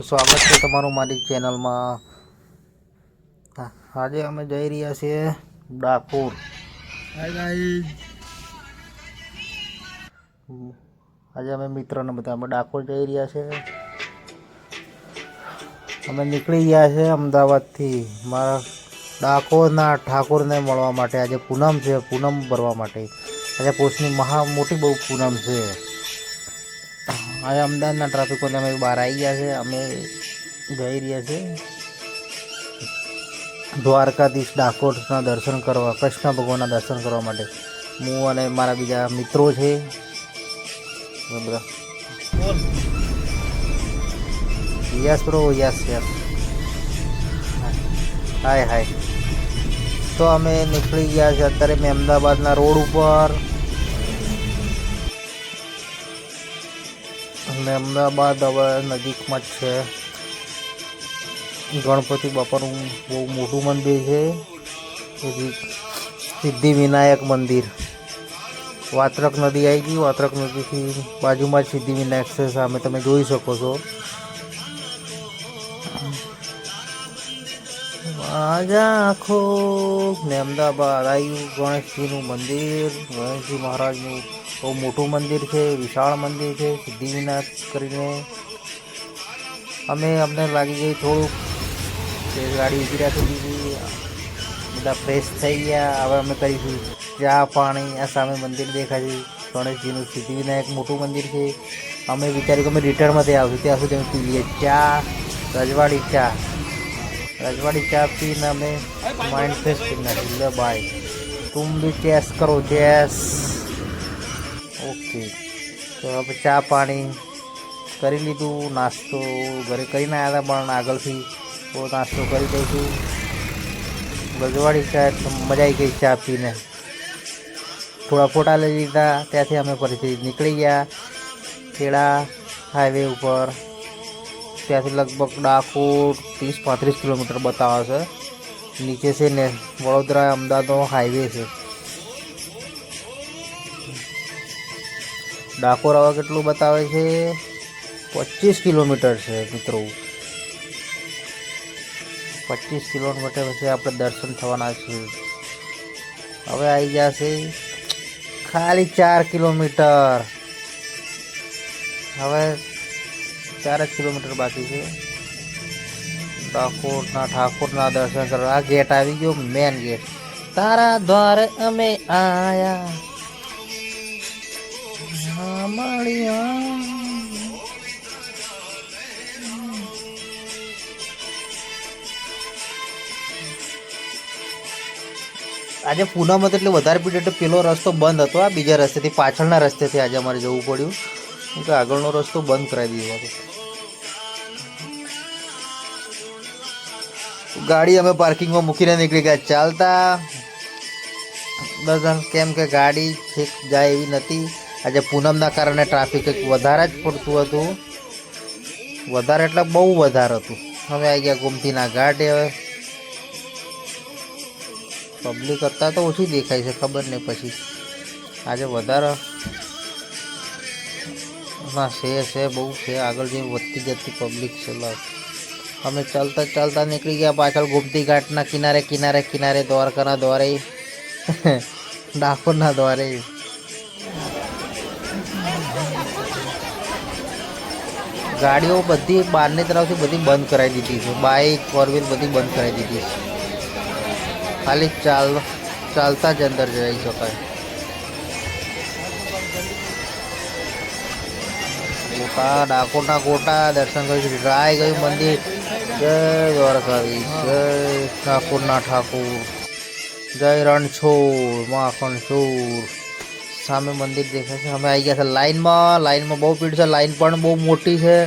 સ્વાગત છે તમારું મારી ચેનલમાં. આજે અમે જઈ રહ્યા છીએ ડાકોર. આજે અમે મિત્રોને બધા અમે ડાકોર જઈ રહ્યા છે. અમે નીકળી ગયા છે અમદાવાદથી. મારા ડાકોરના ઠાકોરને મળવા માટે. આજે પૂનમ છે પૂનમ ભરવા માટે. આજે પોષની મહા મોટી બહુ પૂનમ છે. આજે અમદાવાદના ટ્રાફિકોને અમે બહાર આવી ગયા છે. અમે જઈ રહ્યા છે. દ્વારકાધીશ ડાકોરના દર્શન કરવા, કૃષ્ણ ભગવાનના દર્શન કરવા માટે. હું અને મારા બીજા મિત્રો છે. બધા yes bro yes yes. Hi hi. તો અમે નીકળી ગયા છે. અત્યારે મેં અમદાવાદના રોડ ઉપર. અને અમદાવાદ હવે નજીકમાં જ છે. ગણપતિ બાપાનું બહુ મોટું મંદિર છે. સિદ્ધિ વિનાયક મંદિર. વાત્રક નદી આવી ગઈ. વાત્રક નદીથી બાજુમાં જ સિદ્ધિ વિનાયક છે. સામે તમે જોઈ શકો છો. આખો ને અમદાવાદ આવ્યું ગણેશજીનું મંદિર. ગણેશજી મહારાજનું બહુ મોટું મંદિર છે, વિશાળ મંદિર છે સિદ્ધિવિનાથ કરીને. અમે અમને લાગી ગઈ થોડુંક તે ગાડી ઊભી રાખી દીધી બધા ફ્રેશ થઈ ગયા, હવે અમે કરીશું. ચા, પાણી, આ સામે મંદિર દેખાય છે ગણેશજીનું સિદ્ધિવિનાયક મોટું મંદિર છે. અમે વિચાર્યું કે અમે રિટર્નમાંથી આવીશું ત્યાં સુધી અમે પી લઈએ. ચા, રજવાડી ચા. રજવાડી ચા પીને અમે માઇન્ડ ફ્રેશ કરી નાખ્યું બાય તું બી ચેસ કરો ચેસ ઓકે તો હવે ચા પાણી કરી લીધું, નાસ્તો ઘરે કરીને આવ્યા હતા પણ આગળથી તો નાસ્તો કરી દઈશું. ગજવાડી ચા મજા આવી ગઈ ચા પીને. થોડા ફોટા લઈ લીધા, ત્યાંથી અમે ફરીથી નીકળી ગયા ખેડા હાઈવે ઉપર. ત્યાંથી લગભગ ડાકોર ત્રીસ પાંત્રીસ કિલોમીટર બતાવે છે. નીચે છે ને વડોદરા અમદાવાદનો હાઈવે છે. ડાકોર હવે કેટલું બતાવે છે? પચીસ કિલોમીટર છે મિત્રો. પચીસ કિલોમીટર પછી આપણે દર્શન થવાના છે. હવે આવી જશે ખાલી ચાર કિલોમીટર. હવે ચાર જ કિલોમીટર બાકી છે. ડાકોરના ઠાકોરના દર્શન કરવા. આ ગેટ આવી ગયો મેન ગેટ તારા દ્વારે અમે આયા. હા, મળ્યા આજે પૂનમ એટલે વધારે ભીડ એટલે પેલો રસ્તો બંધ હતો, આ બીજા રસ્તેથી, પાછળના રસ્તેથી આજે અમારે જવું પડ્યું. કે આગળનો રસ્તો બંધ કરાવી દીધો હતો ગાડી અમે પાર્કિંગમાં મૂકીને નીકળી ગયા. ચાલતા, દર્શન કેમ કે ગાડી છેક જાય એવી નથી. આજે પૂનમના કારણે ટ્રાફિક એક વધારે જ પડતું હતું. વધારે એટલે બહુ વધારે હતું. હવે આવી ગયા ગોમતીના ઘાટે હવે. પબ્લિક અત્યારે તો ઓછી દેખાય છે, ખબર નહીં પછી. આજે વધારે. ના, છે છે, બહુ છે. આગળ જે વધતી જતી પબ્લિક છે અમે ચાલતા ચાલતા નીકળી ગયા પાછળ ગોમતી ઘાટના કિનારે કિનારે કિનારે દ્વારકાના દ્વારે. ડાકોરના દ્વારે. ગાડીઓ બધી બહારની તરફથી બધી બંધ કરાવી દીધી છે. બાઇક ફોર વ્હીલ બધી બંધ કરાવી દીધી છે. ખાલી ચાલ, ચાલતા જ અંદર જઈ શકાય. ગોટા, ડાકોરના ગોટા, દર્શન કરી રાય ગયું મંદિર. જય દ્વારકાધીશ, જય ઠાકોરના ઠાકોર. જય રણછોડ માખણ ચોર સામે મંદિર દેખાય છે. અમે આવી ગયા છે લાઈનમાં. લાઈનમાં બહુ ભીડ છે. લાઈન પણ બહુ મોટી છે.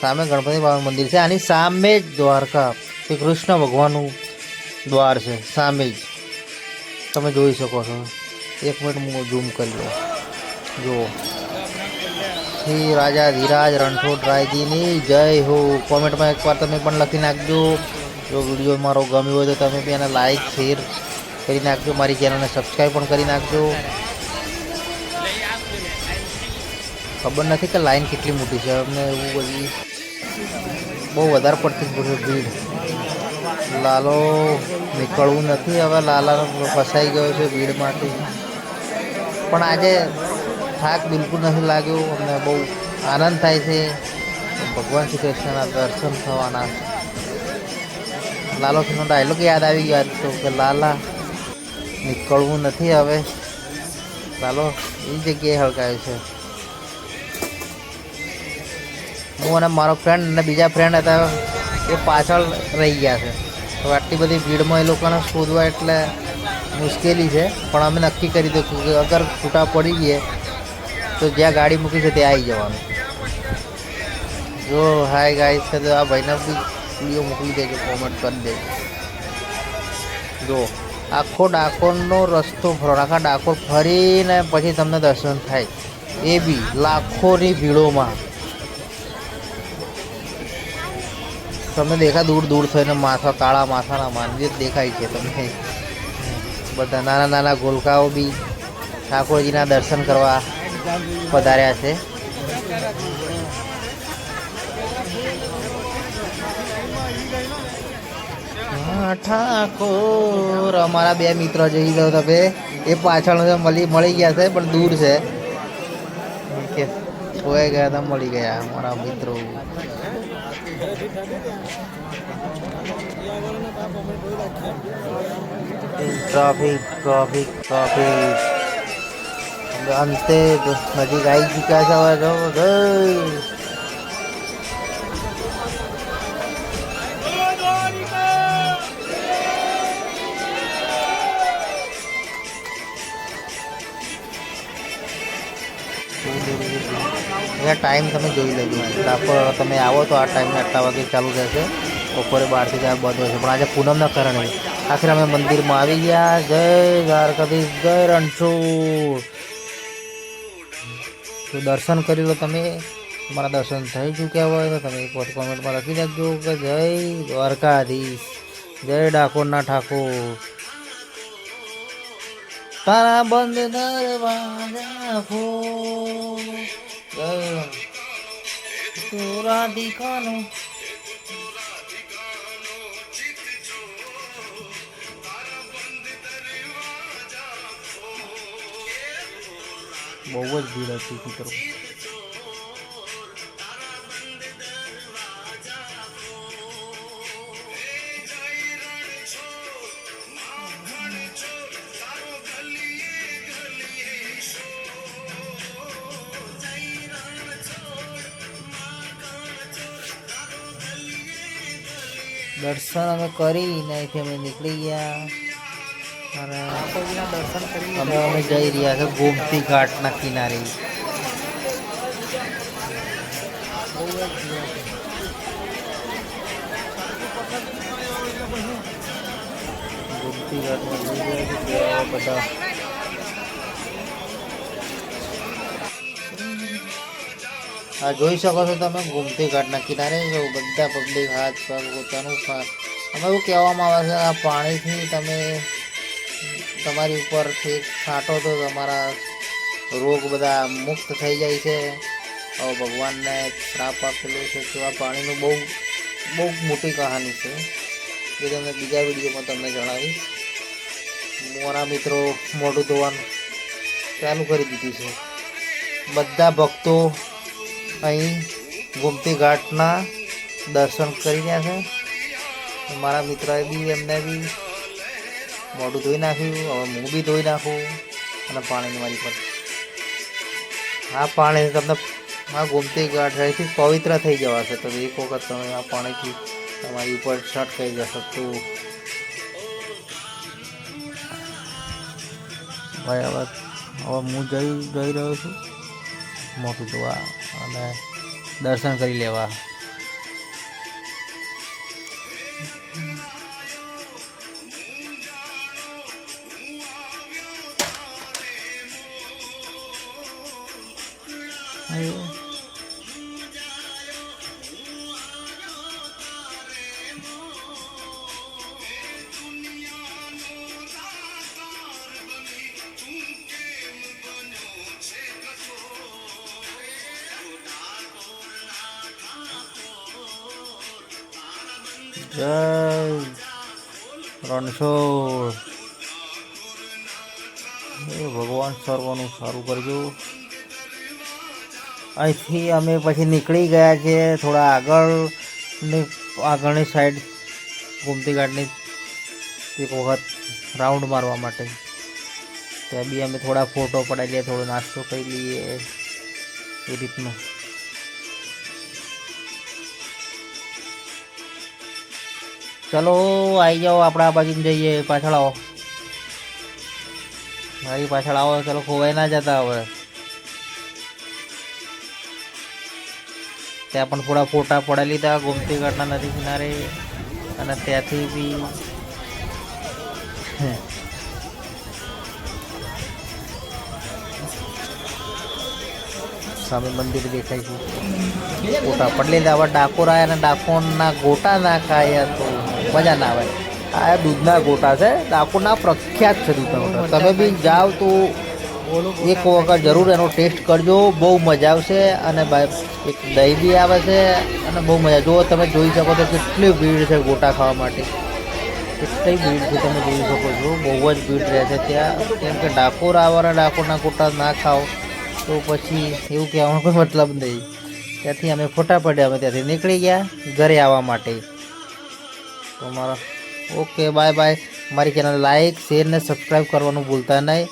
સામે ગણપતિ બાબાનું મંદિર છે. આની સામે જ દ્વારકા. શ્રી કૃષ્ણ ભગવાનનું દ્વાર છે. સામે જ. તમે જોઈ શકો છો. એક મિનિટ હું ઝૂમ કરી દઉં જુઓ. શ્રી રાજા ધીરાજ રણછોડ રાયજીની જય હો. કોમેન્ટમાં એકવાર તમે પણ લખી નાખજો. જો વીડિયો મારો ગમ્યો હોય તો તમે બી એને લાઈક શેર કરી નાખજો. મારી ચેનલને સબસ્ક્રાઈબ પણ કરી નાખજો. ખબર નથી કે લાઈન કેટલી મોટી છે. અમને એવું બધી બહુ વધારે પડતી ભીડ. લાલો નીકળવું નથી. હવે લાલા ફસાઈ ગયો છે ભીડમાંથી. પણ આજે થાક બિલકુલ નથી લાગ્યો. અમને બહુ આનંદ થાય છે. ભગવાન શ્રી કૃષ્ણના દર્શન થવાના. લાલો નો ડાયલોગ યાદ આવી ગયો તો કે લાલા નીકળવું નથી હવે. ચાલો, એ જગ્યાએ હળકાયું છે. હું અને મારો ફ્રેન્ડ અને બીજા ફ્રેન્ડ હતા એ પાછળ રહી ગયા છે. તો આટલી બધી ભીડમાં એ લોકોને શોધવા એટલે મુશ્કેલી છે. પણ અમે નક્કી કરી દીધું કે અગર છૂટા પડી ગઈએ તો જ્યાં ગાડી મૂકી છે ત્યાં આવી જવાનું. જો હાય ગાઈસ છે તો આ ભાઈને બી વીડિયો મોકલી દેજો કોમેન્ટ કરી દેજો જો. આખો ડાકોરનો રસ્તો ફરો, આખા ડાકોર ફરીને પછી તમને દર્શન થાય. એ બી લાખોની ભીડોમાં. તમને દેખા દૂર દૂર થઈને માથા કાળા માથાના મંદિર દેખાય છે તમને. બધા નાના નાના ગોલકાઓ બી ઠાકોરજીના દર્શન કરવા પધાર્યા છે. ઠાકોર. અમારા બે મિત્રો જઈ ગયો તમે એ પાછળ મળી મળી ગયા છે, પણ દૂર છે. કે ખોવાઈ ગયા હતા મળી ગયા, અમારા મિત્રો. Traffic traffic traffic. અંતે નજીક આવી ચૂક્યા છે હવે અહીંયા ટાઈમ તમે જોઈ લેજો. ડાકોર તમે આવો તો આ ટાઈમે આટલા વાગે ચાલુ રહેશે. બપોરે બારથી ચાર બંધ હોય છે. પણ આજે પૂનમના કારણે આખરે અમે મંદિરમાં આવી ગયા. જય દ્વારકાધીશ, જય રણછોડ. તો દર્શન કરી લો તમે. તમારા દર્શન થઈ ચૂક્યા હોય તો તમે એક કોમેન્ટમાં લખી નાખજો કે જય દ્વારકાધીશ, જય ડાકોરના ઠાકોર. તારા બંધ દરવાજા ખોલ જય તું રાધિકાનો બહુ જ ભીડ હતી મિત્રો દર્શન અમે કરીને અહીંથી અમે નીકળી ગયા. અને દર્શન કરી અમે અમે જઈ રહ્યા છે ગોમતી ઘાટના કિનારે. ગોમતી ઘાટમાં બધા આ જોઈ શકો છો તમે, ગુમતી ઘાટના કિનારે જો બધા પબ્લિક હાથ પગ પોતાનું અમે એવું કહેવામાં આવે છે, આ પાણીથી તમે તમારી ઉપરથી છાંટો તો તમારા રોગ બધા મુક્ત થઈ જાય છે. ભગવાનને શ્રાપ આપેલો છે તો આ પાણીનું બહુ બહુ મોટી કહાની છે. એ તમને બીજા વિડીયોમાં તમને જણાવીશ. મારા મિત્રો મોઢું ધોવાનું ચાલુ કરી દીધું છે. બધા ભક્તો અહીં ગોમતી ઘાટના દર્શન કરી રહ્યા છે. મારા મિત્રએ બી એમને બી મોઢું ધોઈ નાખ્યું, હવે હું બી ધોઈ નાખું અને પાણીની મારી પર. આ પાણી તમને આ ગોમતી ઘાટ અહીંથી પવિત્ર થઈ જવાશે તો એક વખત તમે આ પાણીથી તમારી ઉપર શર્ટ કરી જશો તો હવે હવે હું જઈ જઈ રહ્યો છું. મોટું જોવા અને દર્શન કરી લેવા. આવ્યો જય એ ભગવાન, સર્વનું સારું કરજો. અહીંથી અમે પછી નીકળી ગયા છે થોડા આગળ આગળની સાઈડ ગોમતી ઘાટની એક વખત રાઉન્ડ મારવા માટે. ત્યાં બી અમે થોડા ફોટો પડાવી લઈએ થોડો નાસ્તો કરી લઈએ. એ રીતનું. ચલો આવી જાઓ, આપણે આ બાજુ જઈએ, પાછળ આવો. મારી પાછળ આવો, ચલો, ખોવાઈ ના જતા હવે. ત્યાં પણ થોડા ફોટા પડા લીધા ગોમતી ઘાટના નદી કિનારે, અને ત્યાંથી બી સામે મંદિર દેખાય છે. ગોટા પડી લીધા, હવે ડાકોર આવ્યા અને ડાકોરના ગોટા ના ખાય તો. મજા ના આવે. આ દૂધના ગોટા છે. ડાકોરના પ્રખ્યાત છે દૂધના ગોટા. તમે બી જાઓ તો એક વખત જરૂર એનો ટેસ્ટ કરજો. બહુ મજા આવશે અને ભાઈ એક દહીં બી આવે છે અને બહુ મજા જો તમે જોઈ શકો તો કેટલી ભીડ છે ગોટા ખાવા માટે. કેટલી ભીડ છે તમે જોઈ શકો છો. બહુ જ ભીડ રહે છે ત્યાં. કેમ કે ડાકોર આવવાના ડાકોરના ગોટા ના ખાઓ તો પછી એવું કહેવાનો કોઈ મતલબ નહીં. ત્યાંથી અમે ફોટા પડ્યા અમે ત્યાંથી નીકળી ગયા ઘરે આવવા માટે. તો મારા ઓકે બાય બાય મારી ચેનલ લાઈક શેર ને સબસ્ક્રાઈબ કરવાનું ભૂલતા નહીં.